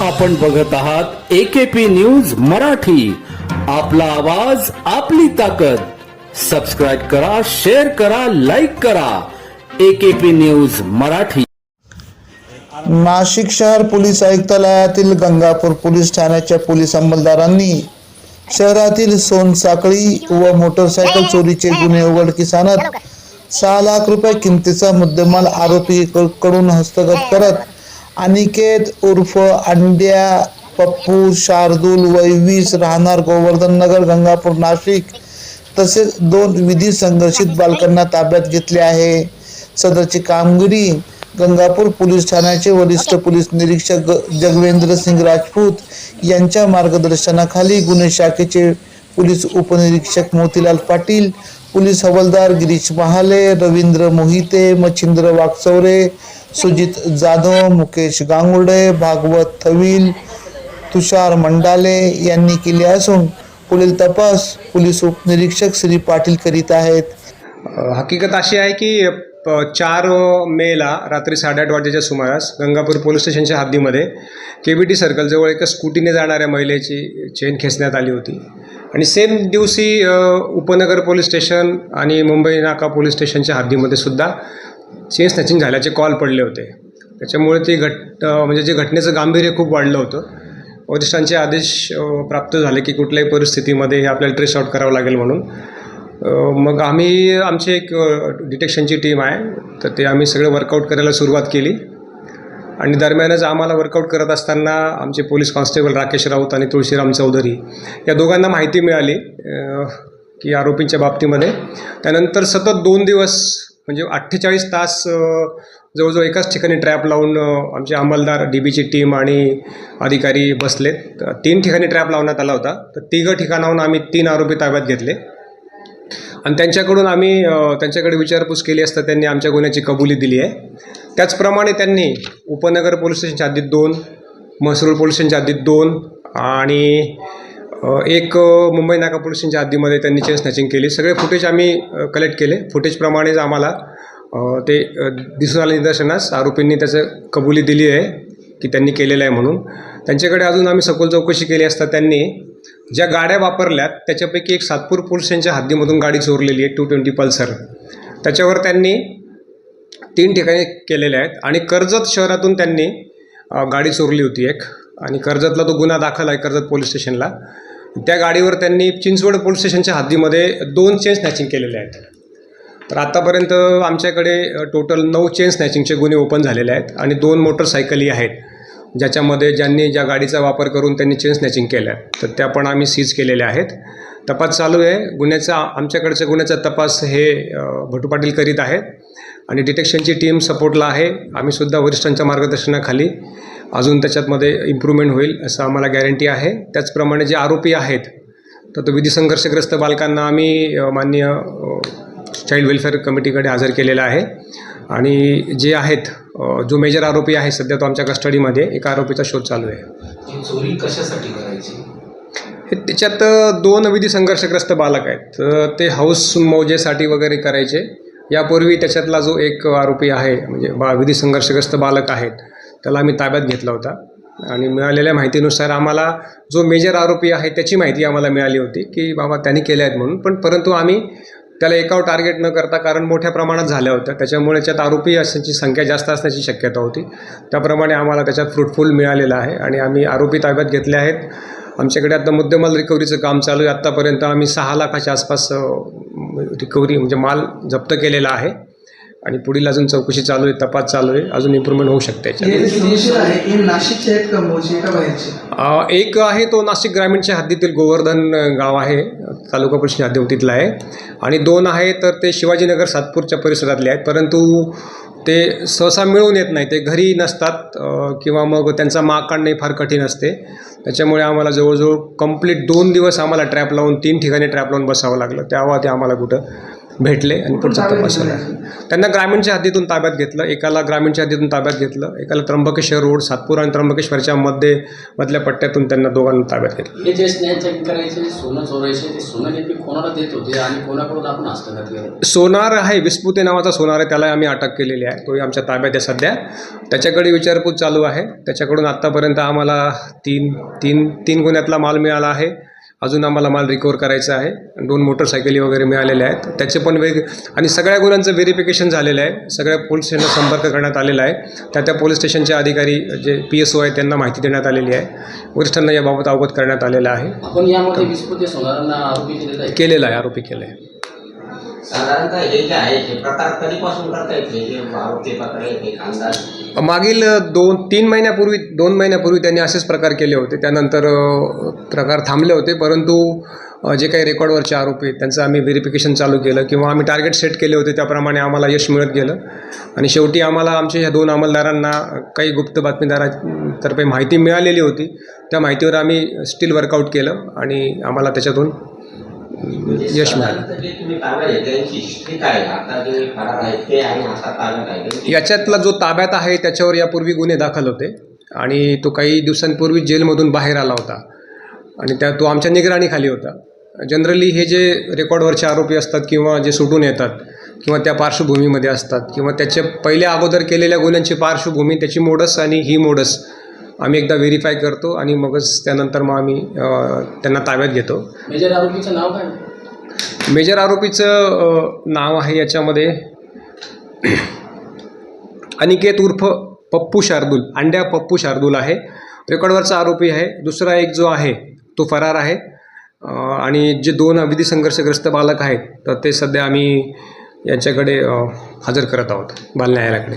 आपण बघत आहात एकेपी न्यूज मराठी. आपला आवाज आपली ताकद. सबस्क्राईब करा शेअर करा लाईक करा. AKP news Marathi. नाशिक शहर पोलीस आयुक्तालयातील गंगापूर पोलीस ठाण्याच्या पोलीस अंमलदारांनी शहरातील सोनसाखळी व मोटरसायकल चोरीचे गुन्हे उघडकीस आणत सहा लाख रुपये किमतीचा मुद्देमाल आरोपी कडून हस्तगत करत अनिकेत उर्फ अंड्या पप्पू शार्दूल वैवीस राहणार गोवर्धन नगर गंगापूर नाशिक तसेच दोन विधी संघर्षित बालकांना ताब्यात घेतले आहे. सदरची कामगिरी गंगापूर पोलीस ठाण्याचे वरिष्ठ पोलीस निरीक्षक जगवेंद्र सिंग राजपूत यांच्या मार्गदर्शनाखाली गुन्हे शाखेचे पोलीस उपनिरीक्षक मोतीलाल पाटील पोलीस हवालदार गिरीश महाले रवींद्र मोहिते मच्छिंद्र वाकचौरे सुजित जाधव मुकेश गांगुर्डे भागवत थवील तुषार मंडाले यांनी केले असून पुढील तपास पोलीस उपनिरीक्षक श्री पाटील करीत आहेत. हकीकत अशी आहे की प- चार मेला रात्री साडेआठ वाजेच्या सुमारास गंगापूर पोलीस स्टेशनच्या हद्दीमध्ये के बी टी सर्कलजवळ एका स्कूटीने जाणाऱ्या महिलेची चेन खेचण्यात आली होती. आणि सेम दिवशी उपनगर पोलीस स्टेशन आणि मुंबई नाका पोलीस स्टेशनच्या हद्दीमध्ये सुद्धा चेन स्नॅचिंग झाल्याचे कॉल पडले होते. त्याच्यामुळे ती घट म्हणजे जे घटनेचं गांभीर्य खूप वाढलं होतं. वरिष्ठांचे आदेश प्राप्त झाले की कुठल्याही परिस्थितीमध्ये हे आपल्याला ट्रेस आउट करावं लागेल म्हणून. मग आम्ही आमची एक डिटेक्शनची टीम आहे. तर ते आम्ही सगळं वर्कआउट करायला सुरुवात केली. आणि दरम्यानच आम्हाला वर्कआउट करत असताना आमचे पोलीस कॉन्स्टेबल राकेश राऊत आणि तुळशीराम चौधरी या दोघांना माहिती मिळाली की आरोपींच्या बाबतीमध्ये. त्यानंतर सतत दोन दिवस म्हणजे अठ्ठेचाळीस तास जवळजवळ एकाच ठिकाणी ट्रॅप लावून आमचे अंमलदार डी बीची टीम आणि अधिकारी बसलेत. तीन ठिकाणी ट्रॅप लावण्यात आला होता. तर तिघं ठिकाणाहून आम्ही तीन आरोपी ताब्यात घेतले. आणि त्यांच्याकडून आम्ही त्यांच्याकडे विचारपूस केली असता त्यांनी आमच्या गुन्ह्याची कबुली दिली आहे. त्याचप्रमाणे त्यांनी उपनगर पोलीस स्टेशनच्या हद्दीत दोन म्हसरूळ पोलीस स्टेशनच्या हद्दीत दोन आणि एक मुंबई नाका पोलीस स्टेशनच्या हद्दीमध्ये त्यांनी चेन स्नॅचिंग केली. सगळे फुटेज आम्ही कलेक्ट केले. फुटेजप्रमाणेच आम्हाला ते दिसून आलं निदर्शनास. आरोपींनी त्याचं कबुली दिली आहे की त्यांनी केलेलं आहे म्हणून. त्यांच्याकडे अजून आम्ही सखोल चौकशी केली असता त्यांनी ज्या गाड्या वापरल्यात त्याच्यापैकी एक सातपूर पोलीस स्टेशनच्या हद्दीमधून गाडी चोरलेली आहे टू ट्वेंटी पल्सर. त्याच्यावर त्यांनी तीन ठिकाणी केलेल्या आहेत आणि कर्जत शहरातून त्यांनी गाडी चोरली होती एक. आणि कर्जतला तो गुन्हा दाखल आहे कर्जत पोलीस स्टेशनला. त्या गाडीवर त्यांनी चिंचवड पोलीस स्टेशनच्या हद्दीमध्ये दोन चेन स्नॅचिंग केलेले आहेत. तर आत्तापर्यंत आमच्याकडे टोटल नऊ चेन स्नॅचिंगचे गुन्हे ओपन झालेले आहेत आणि दोन मोटरसायकली आहेत. ज्याच्यामध्ये ज्यांनी ज्या गाडीचा वापर करून त्यांनी चेन स्नॅचिंग केलं. आहे तर त्या पण आम्ही सीज केलेल्या आहेत. तपास चालू आहे. गुन्ह्याचा आमच्याकडच्या गुन्ह्याचा तपास हे भटू पाटील करीत आहेत. आणि डिटेक्शनची टीम सपोर्टला आहे. आम्हीसुद्धा वरिष्ठांच्या मार्गदर्शनाखाली अजून त्याच्यातमध्ये इम्प्रूव्हमेंट होईल असं आम्हाला गॅरंटी आहे. त्याचप्रमाणे जे आरोपी आहेत तर तो विधी संघर्षग्रस्त बालकांना आम्ही माननीय चाइल्ड वेलफेअर कमिटीकडे हजर केलेला आहे. आणि जे आहेत जो मेजर आरोपी आहे सध्या तो आमच्या कस्टडीमध्ये एका आरोपीचा शोध चालू आहे. ही चोरी कशासाठी करायची? हे त्याच्यात दोन विधी संघर्षग्रस्त बालक आहेत. ते हाऊस मौजेसाठी वगैरे करायचे. यापूर्वी त्याच्यातला जो एक आरोपी आहे म्हणजे बा विधी संघर्षग्रस्त बालक आहेत त्याला आम्ही ताब्यात घेतला होता. आणि मिळालेल्या माहितीनुसार आम्हाला जो मेजर आरोपी आहे त्याची माहिती आम्हाला मिळाली होती की बाबा त्यांनी केल्या आहेत म्हणून. पण परंतु आम्ही त्याला एकावर टार्गेट न करता कारण मोठ्या प्रमाणात झाल्या होत्या. त्याच्यामुळे त्यात आरोपी असण्याची संख्या जास्त असण्याची शक्यता होती. त्याप्रमाणे आम्हाला त्याच्यात फ्रुटफुल मिळालेलं आहे आणि आम्ही आरोपी ताब्यात घेतले आहेत. आमच्याकडे आता मुद्देमाल रिकव्हरीचं काम चालू आहे. आत्तापर्यंत आम्ही सहा लाखाच्या आसपास रिकव्हरी म्हणजे माल जप्त केलेला आहे. आणि पुढील अजून चौकशी चालू आहे तपास चालू आहे. अजून इम्प्रूव्हमेंट होऊ शकते याच्यात. एक आहे तो नाशिक ग्रामीणच्या हद्दीतील गोवर्धन गाव आहे. तालुका परिषद हद्दीतीतला आहे. आणि दोन आहे तर ते शिवाजीनगर सातपूरच्या परिसरातले आहेत. परंतु ते सहसा मिळून येत नाही. ते घरी नसतात किंवा मग त्यांचा माग काढणे फार कठीण असते. त्याच्यामुळे आम्हाला जवळजवळ कंप्लीट दोन दिवस आम्हाला ट्रॅप लावून तीन ठिकाणी ट्रॅप लावून बसावं लागलं. तेव्हा ते आम्हाला कुठं भेटले आणि पुढचा तपास झाला. त्यांना ग्रामीणच्या हद्दीतून ताब्यात घेतलं एकाला ग्रामीणच्या हद्दीतून ताब्यात घेतलं एकाला त्र्यंबकेश्वर रोड सातपूर आणि त्र्यंबकेश्वरच्या मध्ये मधल्या पट्ट्यातून त्यांना दोघांना ताब्यात घेतलं. हे जे करायचे सोनं चोरायचे ते सोनं नेहमी कोणाला देत होते आणि कोणाकडून आपण हस्तगत केलं? सोनार आहे विस्पुते नावाचा सोनार आहे त्याला आम्ही अटक केलेली आहे. तोही आमच्या ताब्यात आहे सध्या. त्याच्याकडे विचारपूस चालू आहे. त्याच्याकडून आत्तापर्यंत आम्हाला तीन तीन तीन गुन्ह्यातला माल मिळाला आहे. अजून आम्हाला माल रिकवर करायचा आहे. दोन मोटरसायकली वगैरे मिळालेल्या आहेत. त्याचे पण वेग आणि सगळ्या गुन्ह्यांचं व्हेरिफिकेशन झालेलं आहे. सगळ्या पोलीस स्टेशनला संपर्क करण्यात आलेला आहे. त्या त्या पोलीस स्टेशनचे अधिकारी जे पी एस ओ आहे त्यांना माहिती देण्यात आलेली आहे. वरिष्ठांना याबाबत अवगत करण्यात आलेलं आहे. केलेलं आहे. आरोपी केलं आहे. साधारणतः हे जे आहे हे प्रकार कधीपासून करता येते हे प्रकार मागील दोन तीन महिन्यापूर्वी दोन महिन्यापूर्वी त्यांनी असेच प्रकार केले होते. त्यानंतर प्रकार थांबले होते. परंतु जे काही रेकॉर्डवरचे आरोपी आहेत त्यांचं आम्ही व्हेरिफिकेशन चालू केलं किंवा आम्ही टार्गेट सेट केले होते. त्याप्रमाणे आम्हाला यश मिळत गेलं. आणि शेवटी आम्हाला आमच्या ह्या दोन अंमलदारांना काही गुप्त बातमीदारातर्फे माहिती मिळालेली होती. त्या माहितीवर आम्ही स्टील वर्कआउट केलं आणि आम्हाला त्याच्यातून यश मिळालं. याच्यातला जो ताब्यात आहे त्याच्यावर यापूर्वी गुन्हे दाखल होते. आणि तो काही दिवसांपूर्वी जेलमधून बाहेर आला होता. आणि त्या तो आमच्या निगराणीखाली होता. जनरली हे जे रेकॉर्डवरचे आरोपी असतात किंवा जे सुटून येतात किंवा त्या पार्श्वभूमीमध्ये असतात किंवा त्याच्या पहिल्या अगोदर केलेल्या गुन्ह्यांची पार्श्वभूमी त्याची मोडस आणि ही मोडस आम्ही एकदा व्हेरीफाय करतो आणि मगच त्यानंतर मग आम्ही त्यांना ताब्यात घेतो. मेजर आरोपीचं नाव काय? मेजर आरोपीचं नाव आहे याच्यामध्ये अनिकेत उर्फ पप्पू शार्दूल अंड्या पप्पू शार्दूल आहे. रेकॉर्डवरचा आरोपी आहे. दुसरा एक जो आहे तो फरार आहे. आणि जे दोन विधी संघर्षग्रस्त बालक आहेत तर ते सध्या आम्ही यांच्याकडे हजर करत आहोत बाल न्यायालयाकडे